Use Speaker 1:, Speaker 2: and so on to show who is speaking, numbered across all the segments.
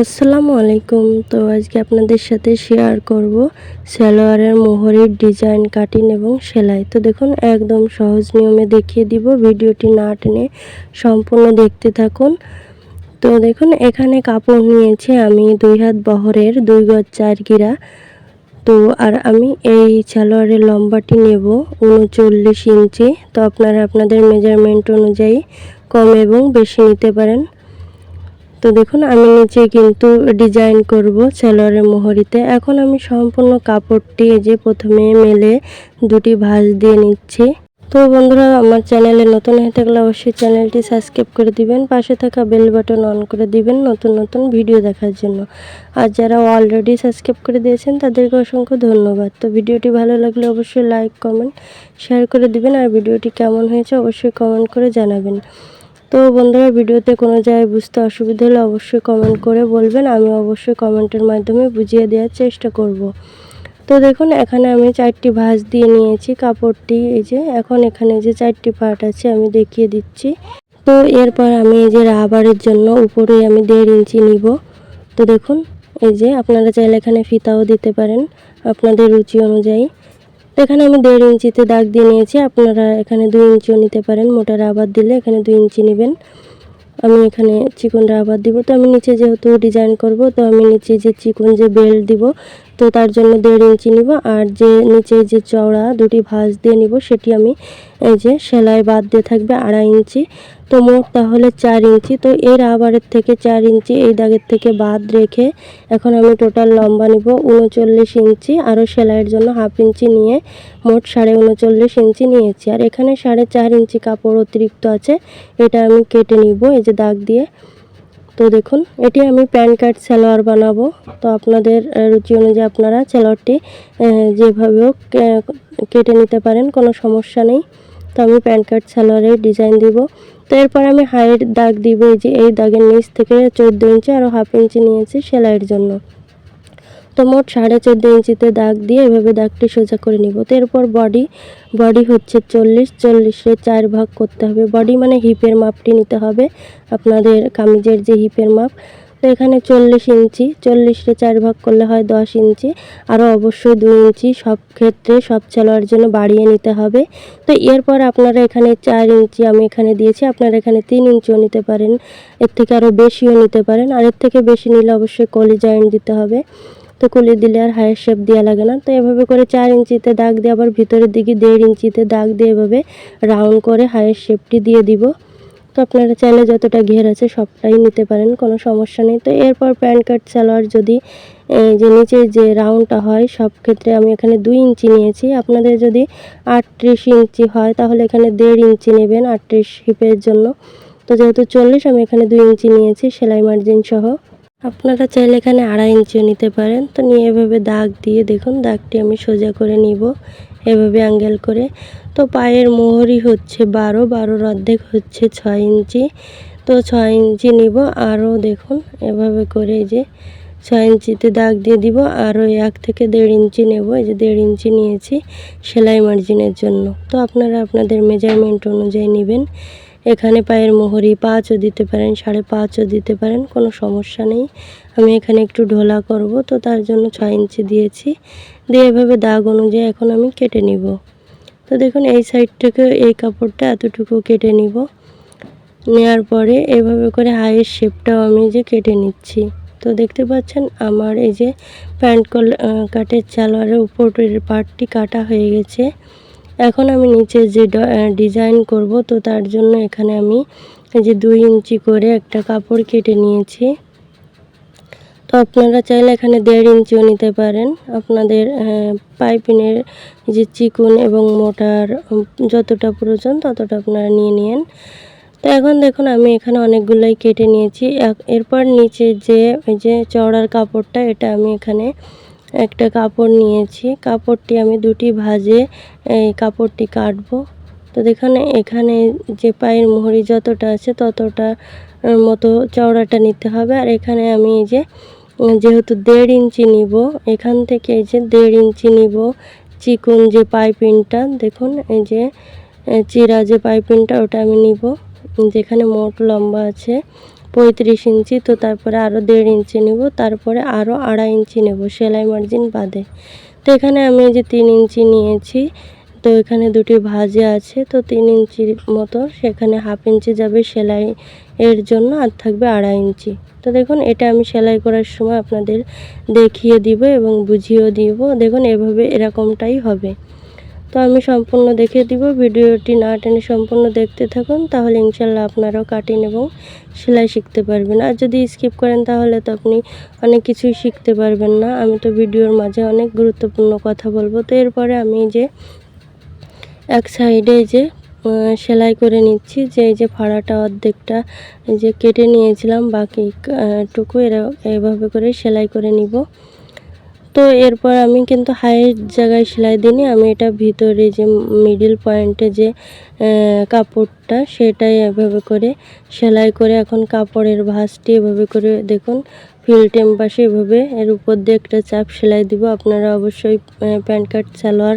Speaker 1: আসসালামু আলাইকুম। তো আজকে আপনাদের সাথে শেয়ার করব সালোয়ারের মোহরের ডিজাইন কাটিং এবং সেলাই। তো দেখুন, একদম সহজ নিয়মে দেখিয়ে দিব। ভিডিওটি না টেনে সম্পূর্ণ দেখতে থাকুন। তো দেখুন, এখানে কাপড় নিয়েছি আমি দুই হাত বহরের, দুই গজ চার গিরা। তো আর আমি এই সালোয়ারের লম্বাটি নেব উনচল্লিশ ইঞ্চি। তো আপনারা আপনাদের মেজারমেন্ট অনুযায়ী কম এবং বেশি নিতে পারেন। তো দেখুন, আমি নিচে কিন্তু ডিজাইন করব সালোয়ারের মোহরিতে। এখন আমি সম্পূর্ণ কাপড়টি যে প্রথমে মেলে দুটি ভাঁজ দিয়ে নিচ্ছি। তো বন্ধুরা, আমার চ্যানেলে নতুন হয়ে থাকলে অবশ্যই চ্যানেলটি সাবস্ক্রাইব করে দিবেন, পাশে থাকা বেল বাটন অন করে দিবেন নতুন নতুন ভিডিও দেখার জন্য। আর যারা অলরেডি সাবস্ক্রাইব করে দিয়েছেন, তাদেরকে অসংখ্য ধন্যবাদ। তো ভিডিওটি ভালো লাগলে অবশ্যই লাইক কমেন্ট শেয়ার করে দিবেন। আর ভিডিওটি কেমন হয়েছে অবশ্যই কমেন্ট করে জানাবেন। তো বন্ধুরা, ভিডিওতে কোনো জায়গায় বুঝতে অসুবিধা হলে অবশ্যই কমেন্ট করে বলবেন। আমি অবশ্যই কমেন্টের মাধ্যমে বুঝিয়ে দেওয়ার চেষ্টা করব। তো দেখুন, এখানে আমি চারটি ভাঁজ দিয়ে নিয়েছি কাপড়টি। এই যে, এখন এখানে যে চারটি পার্ট আছে, আমি দেখিয়ে দিচ্ছি। তো এরপর আমি এই যে রাবারের জন্য উপরে আমি দেড় ইঞ্চি নিব। তো দেখুন, এই যে আপনারা চাইলে এখানে ফিতাও দিতে পারেন। আপনাদের রুচি অনুযায়ী। তো এখানে আমি দেড় ইঞ্চিতে দাগ দিয়ে নিয়েছি। আপনারা এখানে দুই ইঞ্চিও নিতে পারেন। মোটা রাবার দিলে এখানে দুই ইঞ্চি নেবেন। আমি এখানে চিকন রাবার দিব। তো আমি নিচে যেহেতু ডিজাইন করব, তো আমি নিচে যে চিকন যে বেল্ট দিব তো তার জন্য দেড় ইঞ্চি নিব আর যে নিচে যে চওড়া দুটি ভাঁজ দিয়ে নিব সেটি আমি এই যে সেলাই বাদ দিয়ে থাকবে আড়াই ইঞ্চি। তো মোট তাহলে চার ইঞ্চি। তো এর আবারের থেকে চার ইঞ্চি এই দাগের থেকে বাদ রেখে এখন আমি টোটাল লম্বা নিব উনচল্লিশ ইঞ্চি আরও সেলাইয়ের জন্য হাফ ইঞ্চি নিয়ে মোট সাড়ে উনচল্লিশ ইঞ্চি নিয়েছি। আর এখানে সাড়ে চার ইঞ্চি কাপড় অতিরিক্ত আছে, এটা আমি কেটে নিব এই যে দাগ দিয়ে। তো দেখুন, এটি আমি প্যান কার্ড, সালোয়ার বানাবো। তো আপনাদের রুচি অনুযায়ী আপনারা সালোয়ারটি যেভাবে হোক কেটে নিতে পারেন, কোনো সমস্যা নেই। তো আমি প্যান কার্ড সালোয়ারের ডিজাইন দিব। তো এরপর আমি হাইয়ের দাগ দিব, এই যে এই দাগের নিচ থেকে চোদ্দ ইঞ্চি আরও হাফ ইঞ্চি নিয়েছি সেলাইয়ের জন্য। তো মোট সাড়ে চোদ্দ ইঞ্চিতে দাগ দিয়ে এভাবে দাগটি সোজা করে নিব। তো এরপর বডি বডি হচ্ছে চল্লিশ, চল্লিশে চার ভাগ করতে হবে। বডি মানে হিপের মাপটি নিতে হবে, আপনাদের কামিজের যে হিপের মাপ। তো এখানে চল্লিশ ইঞ্চি, চল্লিশে চার ভাগ করলে হয় দশ ইঞ্চি। আরও অবশ্যই দুই ইঞ্চি, সব ক্ষেত্রে সব চালোয়ার জন্য বাড়িয়ে নিতে হবে। তো এরপর আপনারা এখানে চার ইঞ্চি আমি এখানে দিয়েছি, আপনারা এখানে তিন ইঞ্চিও নিতে পারেন। এর থেকে আরও বেশিও নিতে পারেন। আর এর থেকে বেশি নিলে অবশ্যই কলি জয়েন্ট দিতে হবে। তো কুলি দিলে আর হায়ার শেপ দেওয়া লাগে না। তো এভাবে করে চার ইঞ্চিতে দাগ দিয়ে আবার ভিতরের দিকে দেড় ইঞ্চিতে দাগ দিয়ে এভাবে রাউন্ড করে হায়ার শেপটি দিয়ে দিব। তো আপনারা চাইলে যতটা ঘের আছে সবটাই নিতে পারেন, কোনো সমস্যা নেই। তো এরপর প্যান্ট কাট, সালোয়ার যদি যে নিচে যে রাউন্ডটা হয়, সব ক্ষেত্রে আমি এখানে দুই ইঞ্চি নিয়েছি। আপনাদের যদি আটত্রিশ ইঞ্চি হয়, তাহলে এখানে দেড় ইঞ্চি নেবেন আটত্রিশ হিপের জন্য। তো যেহেতু চল্লিশ, আমি এখানে দুই ইঞ্চি নিয়েছি, সেলাই মার্জিন সহ। আপনারা চাইলে এখানে আড়াই ইঞ্চিও নিতে পারেন। তো নিয়ে এভাবে দাগ দিয়ে দেখুন, দাগটি আমি সোজা করে নিব এভাবে অ্যাঙ্গেল করে। তো পায়ের মোহরই হচ্ছে বারো, বারোর অর্ধেক হচ্ছে ছয় ইঞ্চি। তো ছয় ইঞ্চি নিব, আরও দেখুন, এভাবে করে যে ছয় ইঞ্চিতে দাগ দিয়ে দিব, আরও এক থেকে দেড় ইঞ্চি নেব। এই যে দেড় ইঞ্চি নিয়েছি সেলাই মার্জিনের জন্য। তো আপনারা আপনাদের মেজারমেন্ট অনুযায়ী নেবেন। এখানে পায়ের মোহরি পাঁচও দিতে পারেন, সাড়ে পাঁচও দিতে পারেন, কোনো সমস্যা নেই। আমি এখানে একটু ঢোলা করব, তো তার জন্য ছয় ইঞ্চি দিয়েছি। দিয়ে এভাবে দাগ অনুযায়ী এখন আমি কেটে নিব। তো দেখুন, এই সাইড থেকে এই কাপড়টা এতটুকু কেটে নিব। নেওয়ার পরে এভাবে করে হাইয়ের শেপটাও আমি যে কেটে নিচ্ছি। তো দেখতে পাচ্ছেন, আমার এই যে প্যান্ট কল কাটের চালোয়ারের উপরের পার্টটি কাটা হয়ে গেছে। এখন আমি নিচে যে ডিজাইন করব, তো তার জন্য এখানে আমি এই যে দুই ইঞ্চি করে একটা কাপড় কেটে নিয়েছি। তো আপনারা চাইলে এখানে দেড় ইঞ্চিও নিতে পারেন। আপনাদের পাইপিনের যে চিকুন এবং মোটার যতটা প্রয়োজন ততটা আপনারা নিয়ে নিন তো এখন দেখুন, আমি এখানে অনেকগুলোই কেটে নিয়েছি। এরপর নিচে যে যে চওড়ার কাপড়টা, এটা আমি এখানে একটা কাপড় নিয়েছি। কাপড়টি আমি দুটি ভাজে, এই কাপড়টি কাটবো। তো দেখুন, এখানে যে পায়ের মোহরি যতটা আছে ততটা মতো চওড়াটা নিতে হবে। আর এখানে আমি এই যে, যেহেতু দেড় ইঞ্চি নিব, এখান থেকে এই যে দেড় ইঞ্চি নিব চিকুন যে পাইপিংটা, দেখুন, এই যে চিরা যে পাইপিংটা ওটা আমি নিব। যেখানে মোট লম্বা আছে পঁয়ত্রিশ ইঞ্চি, তো তারপরে আরও দেড় ইঞ্চি নেব, তারপরে আরও আড়াই ইঞ্চি নেব সেলাই মার্জিন বাদে। তো এখানে আমি যে তিন ইঞ্চি নিয়েছি, তো এখানে দুটি ভাজে আছে, তো তিন ইঞ্চির মতো সেখানে হাফ ইঞ্চি যাবে সেলাই এর জন্য আর থাকবে আড়াই ইঞ্চি। তো দেখুন, এটা আমি সেলাই করার সময় আপনাদের দেখিয়ে দিব এবং বুঝিয়েও দিব। দেখুন, এভাবে এরকমটাই হবে। তো আমি সম্পূর্ণ দেখিয়ে দিব। ভিডিওটি না টেনে সম্পূর্ণ দেখতে থাকুন, তাহলে ইনশাল্লাহ আপনারাও কাটিং এবং সেলাই শিখতে পারবেন। আর যদি স্কিপ করেন, তাহলে তো আপনি অনেক কিছুই শিখতে পারবেন না। আমি তো ভিডিওর মাঝে অনেক গুরুত্বপূর্ণ কথা বলব। তো এরপরে আমি যে এক সাইডে যে সেলাই করে নিচ্ছি। যে এই যে ফাড়াটা অর্ধেকটা যে কেটে নিয়েছিলাম, বাকি টুকু এরা এভাবে করে সেলাই করে নিব। তো এরপর আমি কিন্তু হাইয়ের জায়গায় সেলাই দিইনি। আমি এটা ভিতরে যে মিডিল পয়েন্টে যে কাপড়টা সেটাই এভাবে করে সেলাই করে এখন কাপড়ের ভাঁজটি এভাবে করে দেখুন ফিল টেম্পাসে এভাবে এর উপর দিয়ে একটা চাপ সেলাই দিব। আপনারা অবশ্যই প্যান্ট কাট, সালোয়ার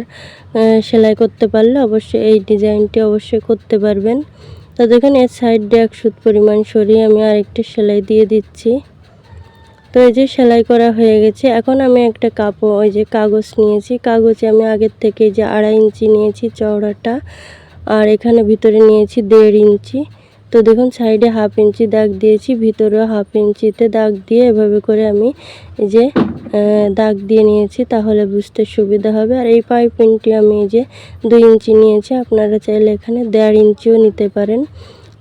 Speaker 1: সেলাই করতে পারলে অবশ্যই এই ডিজাইনটি অবশ্যই করতে পারবেন। তো দেখুন, এর সাইড দিয়ে এক সুত পরিমাণ সরিয়ে আমি আরেকটি সেলাই দিয়ে দিচ্ছি। তো এই যে সেলাই করা হয়ে গেছে। এখন আমি একটা কাপড় ওই যে কাগজ নিয়েছি। কাগজে আমি আগের থেকে যে আড়াই ইঞ্চি নিয়েছি চওড়াটা। আর এখানে ভিতরে নিয়েছি দেড় ইঞ্চি। তো দেখুন, সাইডে হাফ ইঞ্চি দাগ দিয়েছি, ভিতরেও হাফ ইঞ্চিতে দাগ দিয়ে এভাবে করে আমি এই যে দাগ দিয়ে নিয়েছি, তাহলে বুঝতে সুবিধা হবে। আর এই পাইপিংটি আমি এই যে দুই ইঞ্চি নিয়েছি। আপনারা চাইলে এখানে দেড় ইঞ্চিও নিতে পারেন।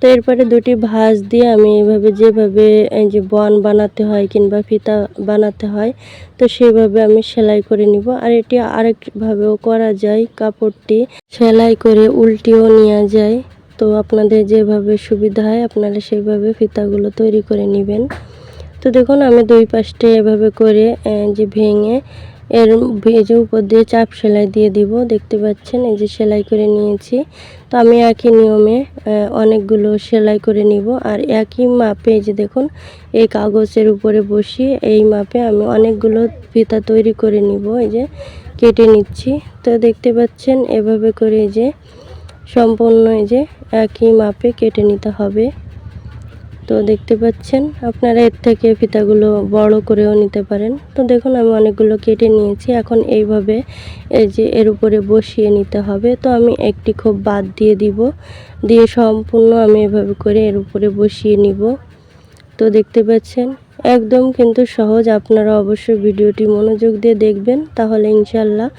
Speaker 1: তো এরপরে দুটি ভাঁজ দিয়ে আমি এভাবে যেভাবে, এই যে বন বানাতে হয় কিংবা ফিতা বানাতে হয়, তো সেইভাবে আমি সেলাই করে নিব। আর এটি আরেকভাবেও করা যায়, কাপড়টি সেলাই করে উল্টিও নেওয়া যায়। তো আপনাদের যেভাবে সুবিধা হয়, আপনারা সেইভাবে ফিতাগুলো তৈরি করে নেবেন। তো দেখুন, আমি দুই পাশটা এভাবে করে যে ভেঙে এর ভেজে উপর দিয়ে চাপ সেলাই দিয়ে দিব। দেখতে পাচ্ছেন, এই যে সেলাই করে নিয়েছি। তো আমি একই নিয়মে অনেকগুলো সেলাই করে নিব। আর একই মাপে যে দেখুন, এই কাগজের উপরে বসিয়ে এই মাপে আমি অনেকগুলো ফিতা তৈরি করে নিব। এই যে কেটে নিচ্ছি। তো দেখতে পাচ্ছেন, এভাবে করে যে সম্পূর্ণ এই যে একই মাপে কেটে নিতে হবে। তো দেখতে পাচ্ছেন, আপনারা এর থেকে ফিতাগুলো বড় করেও নিতে পারেন। তো দেখুন, আমি অনেকগুলো কেটে নিয়েছি। এখন এইভাবে এই যে এর উপরে বসিয়ে নিতে হবে। তো আমি একটি খুব বাদ দিয়ে দিব। দিয়ে সম্পূর্ণ আমি এভাবে করে এর উপরে বসিয়ে নিব। তো দেখতে পাচ্ছেন, একদম কিন্তু সহজ। আপনারা অবশ্যই ভিডিওটি মনোযোগ দিয়ে দেখবেন, তাহলে ইনশাল্লাহ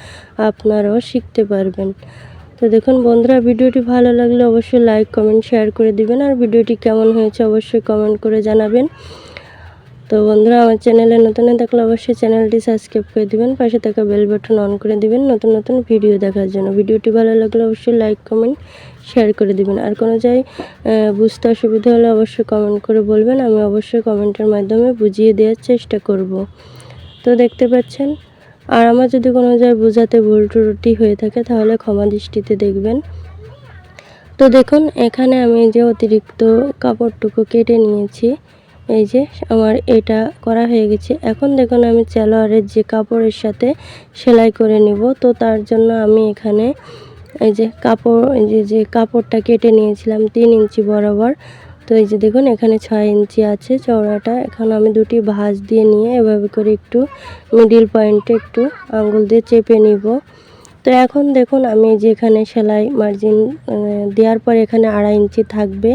Speaker 1: আপনারাও শিখতে পারবেন। তো দেখুন বন্ধুরা, ভিডিওটি ভালো লাগলে অবশ্যই লাইক কমেন্ট শেয়ার করে দিবেন। আর ভিডিওটি কেমন হয়েছে অবশ্যই কমেন্ট করে জানাবেন। তো বন্ধুরা, আমার চ্যানেলে নতুন থাকলে অবশ্যই চ্যানেলটি সাবস্ক্রাইব করে দিবেন। পাশে থাকা বেল বাটন অন করে দিবেন নতুন নতুন ভিডিও দেখার জন্য। ভিডিওটি ভালো লাগলে অবশ্যই লাইক কমেন্ট শেয়ার করে দিবেন। আর কোনো যাই বুঝতে অসুবিধা হলে অবশ্যই কমেন্ট করে বলবেন। আমি অবশ্যই কমেন্টের মাধ্যমে বুঝিয়ে দেওয়ার চেষ্টা করব। তো দেখতে পাচ্ছেন আর আমার যদি কোনো জায়গায় বোঝাতে ভুল ত্রুটি হয়ে থাকে, তাহলে ক্ষমা দৃষ্টিতে দেখবেন। তো দেখুন, এখানে আমি যে অতিরিক্ত কাপড়টুকু কেটে নিয়েছি, এই যে আমার এটা করা হয়ে গেছে। এখন দেখুন, আমি চেলোয়ারের যে কাপড়ের সাথে সেলাই করে নিব। তো তার জন্য আমি এখানে এই যে কাপড়, এই যে যে কাপড়টা কেটে নিয়েছিলাম তিন ইঞ্চি বরাবর তো এই যে দেখুন, এখানে ছয় ইঞ্চি আছে চওড়াটা। এখন আমি দুটি ভাঁজ দিয়ে নিয়ে এভাবে করে একটু মিডিল পয়েন্টে একটু আঙ্গুল দিয়ে চেপে নিব। তো এখন দেখুন, আমি যেখানে সেলাই মার্জিন দেওয়ার পর এখানে আড়াই ইঞ্চি থাকবে।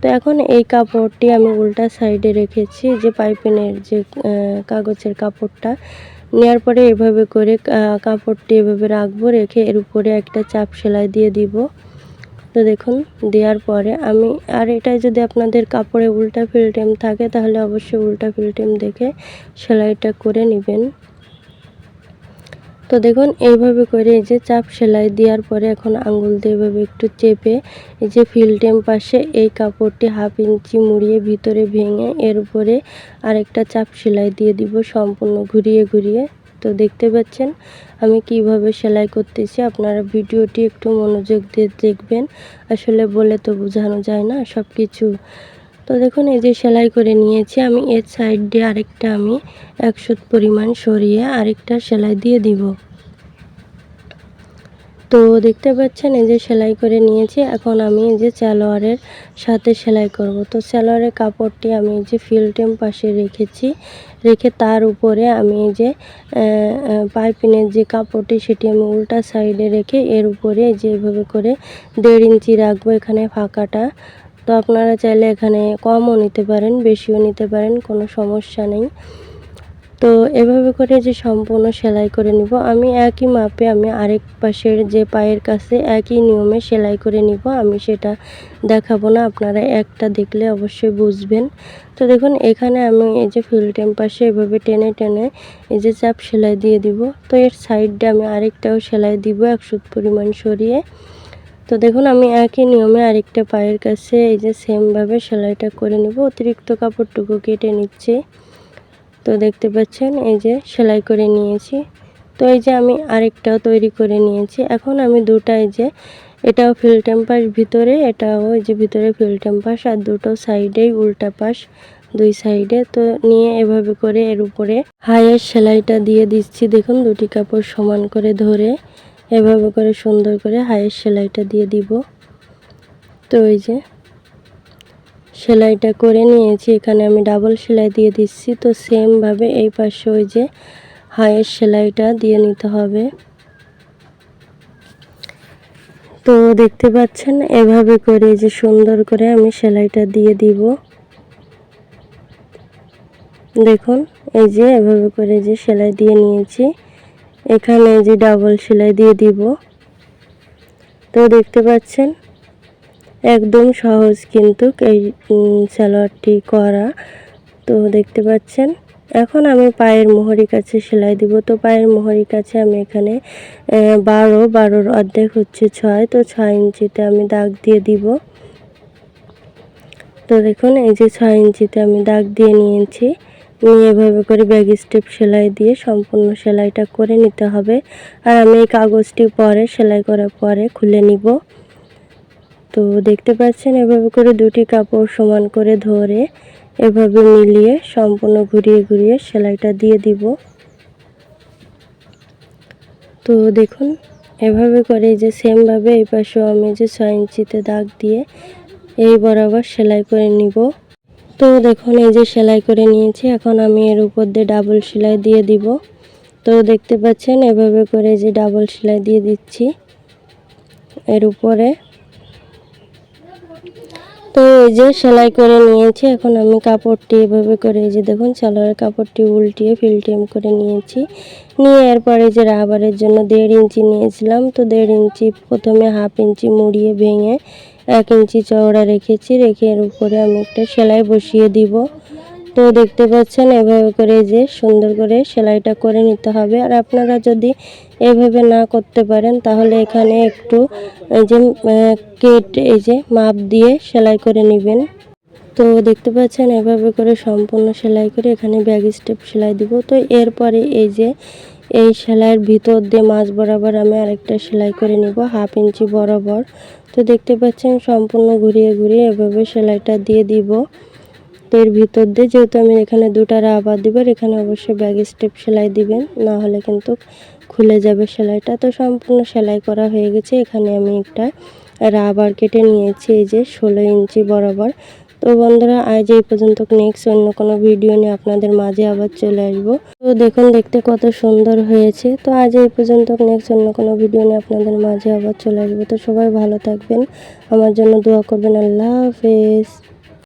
Speaker 1: তো এখন এই কাপড়টি আমি উল্টা সাইডে রেখেছি, যে পাইপিনের যে কাগজের কাপড়টা। নেওয়ার পরে এভাবে করে কাপড়টি এভাবে রাখব, রেখে এর উপরে একটা চাপ সেলাই দিয়ে দিব। তো দেখুন, দেওয়ার পরে আমি, আর এটাই যদি আপনাদের কাপড়ে উল্টা ফিল্টেম থাকে, তাহলে অবশ্যই উল্টা ফিল্টেম দেখে সেলাইটা করে নেবেন। তো দেখুন, এইভাবে করে এই যে চাপ সেলাই দেওয়ার পরে এখন আঙুল দিয়ে এভাবে একটু চেপে এই যে ফিল্টেম পাশে এই কাপড়টি হাফ ইঞ্চি মুড়িয়ে ভিতরে ভেঙে এর উপরে আরেকটা চাপ সেলাই দিয়ে দিব, সম্পূর্ণ ঘুরিয়ে ঘুরিয়ে। তো দেখতে পাচ্ছেন আমি কীভাবে সেলাই করতেছি। আপনারা ভিডিওটি একটু মনোযোগ দিয়ে দেখবেন। আসলে বলে তো বোঝানো যায় না সব কিছু তো দেখুন, এই যে সেলাই করে নিয়েছি। আমি এর সাইড দিয়ে আরেকটা আমি একশো পরিমাণ সরিয়ে আরেকটা সেলাই দিয়ে দিব। তো দেখতে পাচ্ছেন, এই যে সেলাই করে নিয়েছি। এখন আমি এই যে সালোয়ারের সাথে সেলাই করব। তো সালোয়ারের কাপড়টি আমি এই যে ফিল্টেম পাশে রেখেছি। রেখে তার উপরে আমি এই যে পাইপিনের যে কাপড়টি, সেটি আমি উল্টা সাইডে রেখে এর উপরে যেভাবে করে দেড় ইঞ্চি রাখব এখানে ফাঁকাটা। তো আপনারা চাইলে এখানে কমও নিতে পারেন, বেশিও নিতে পারেন, কোনো সমস্যা নেই। তো এভাবে করে যে সম্পূর্ণ সেলাই করে নিব। আমি একই মাপে আমি আরেক পাশের যে পায়ের কাছে একই নিয়মে সেলাই করে নিব। আমি সেটা দেখাবো না, আপনারা একটা দেখলে অবশ্যই বুঝবেন। তো দেখুন, এখানে আমি এই যে ফিল্টেম পাশে এভাবে টেনে টেনে এই যে চাপ সেলাই দিয়ে দিব। তো এর সাইডে আমি আরেকটাও সেলাই দিব একশো পরিমাণ সরিয়ে। তো দেখুন, আমি একই নিয়মে আরেকটা পায়ের কাছে এই যে সেমভাবে সেলাইটা করে নিব। অতিরিক্ত কাপড়টুকু কেটে নিচ্ছি। তো দেখতে পাচ্ছেন, এই যে সেলাই করে নিয়েছি। তো এই যে আমি আরেকটাও তৈরি করে নিয়েছি। এখন আমি দুটা এই যে, এটাও ফিল টেম্পাস ভিতরে, এটাও এই যে ভিতরে ফিল টেম্পাস আর দুটো সাইডেই উল্টা পাশ দুই সাইডে তো নিয়ে এভাবে করে এর উপরে হাইয়ের সেলাইটা দিয়ে দিচ্ছি। দেখুন, দুটি কাপড় সমান করে ধরে এভাবে করে সুন্দর করে হাইয়ের সেলাইটা দিয়ে দিব। তো এই যে সেলাইটা করে নিয়েছি। এখানে আমি ডাবল সেলাই দিয়ে দিচ্ছি। তো সেমভাবে এই পাশে ওই যে হাইয়ের সেলাইটা দিয়ে নিতে হবে। তো দেখতে পাচ্ছেন, এভাবে করে যে সুন্দর করে আমি সেলাইটা দিয়ে দিব। দেখুন, এই যে এভাবে করে যে সেলাই দিয়ে নিয়েছি। এখানে যে ডাবল সেলাই দিয়ে দিব। তো দেখতে পাচ্ছেন একদম সহজ কিন্তু এই সালোয়ারটি করা। তো দেখতে পাচ্ছেন, এখন আমি পায়ের মোহরি কাছে সেলাই দিব। তো পায়ের মোহরি কাছে আমি এখানে বারো, বারোর অর্ধেক হচ্ছে ছয়। তো ছয় ইঞ্চিতে আমি দাগ দিয়ে দিব। তো দেখুন, এই যে ছয় ইঞ্চিতে আমি দাগ দিয়ে নিয়েছি। নিয়ে এভাবে করে ব্যাগ স্টেপ সেলাই দিয়ে সম্পূর্ণ সেলাইটা করে নিতে হবে। আর আমি এই কাগজটি পরে, সেলাই করার পরে খুলে নিব। তো দেখতে পাচ্ছেন, এভাবে করে দুটি কাপড় সমান করে ধরে এভাবে মিলিয়ে সম্পূর্ণ ঘুরিয়ে ঘুরিয়ে সেলাইটা দিয়ে দিব। তো দেখুন, এভাবে করে যে সেমভাবে এই পাশেও আমি যে ছয় ইঞ্চিতে দাগ দিয়ে এই বরাবর সেলাই করে নিব। তো দেখুন, এই যে সেলাই করে নিয়েছি, এখন আমি এর উপর দিয়ে ডাবল সেলাই দিয়ে দিব। তো দেখতে পাচ্ছেন, এভাবে করে যে ডাবল সেলাই দিয়ে দিচ্ছি। এর উপরে তো এই যে সেলাই করে নিয়েছি, এখন আমি কাপড়টি এভাবে করে এই যে দেখুন সালোয়ারের কাপড়টি উল্টিয়ে ফিল্টিম করে নিয়েছি। নিয়ে এরপরে যে রাবারের জন্য দেড় ইঞ্চি নিয়েছিলাম, তো দেড় ইঞ্চি প্রথমে হাফ ইঞ্চি মুড়িয়ে ভেঙে এক ইঞ্চি চওড়া রেখেছি, রেখে এর উপরে আমি একটা সেলাই বসিয়ে দিব। তো দেখতে পাচ্ছেন এভাবে করে যে সুন্দর করে সেলাইটা করে নিতে হবে। আর আপনারা যদি এভাবে না করতে পারেন, তাহলে এখানে একটু এই যে কেট, এই যে মাপ দিয়ে সেলাই করে নেবেন। তো দেখতে পাচ্ছেন এভাবে করে সম্পূর্ণ সেলাই করে এখানে ব্যাগ স্টেপ সেলাই দিব। তো এরপরে এই যে, এই সেলাইয়ের ভিতর দিয়ে মাছ বরাবর আমি আরেকটা সেলাই করে নিব, হাফ ইঞ্চি বরাবর। তো দেখতে পাচ্ছেন সম্পূর্ণ ঘুরিয়ে ঘুরিয়ে এভাবে সেলাইটা দিয়ে দিব। এর ভিতর দিয়ে, যেহেতু আমি এখানে দুটা রাবার দিব এখানে অবশ্যই ব্যাগ স্টেপ সেলাই দিবেন, না হলে কিন্তু খুলে যাবে সেলাইটা। তো সম্পূর্ণ সেলাই করা হয়ে গেছে, এখানে আমি একটা রাবার কেটে নিয়েছি, এই যে ষোলো ইঞ্চি বরাবর। তো বন্ধুরা, আজ এই পর্যন্ত, নেক্সট অন্য কোনো ভিডিও নিয়ে আপনাদের মাঝে আবার চলে আসব। তো দেখুন, দেখতে কত সুন্দর হয়েছে। তো আজ এই পর্যন্ত, নেক্সট অন্য কোনো ভিডিও নিয়ে আপনাদের মাঝে আবার চলে আসব। তো সবাই ভালো থাকবেন, আমার জন্য দোয়া করবেন, আল্লাহ হাফেজ।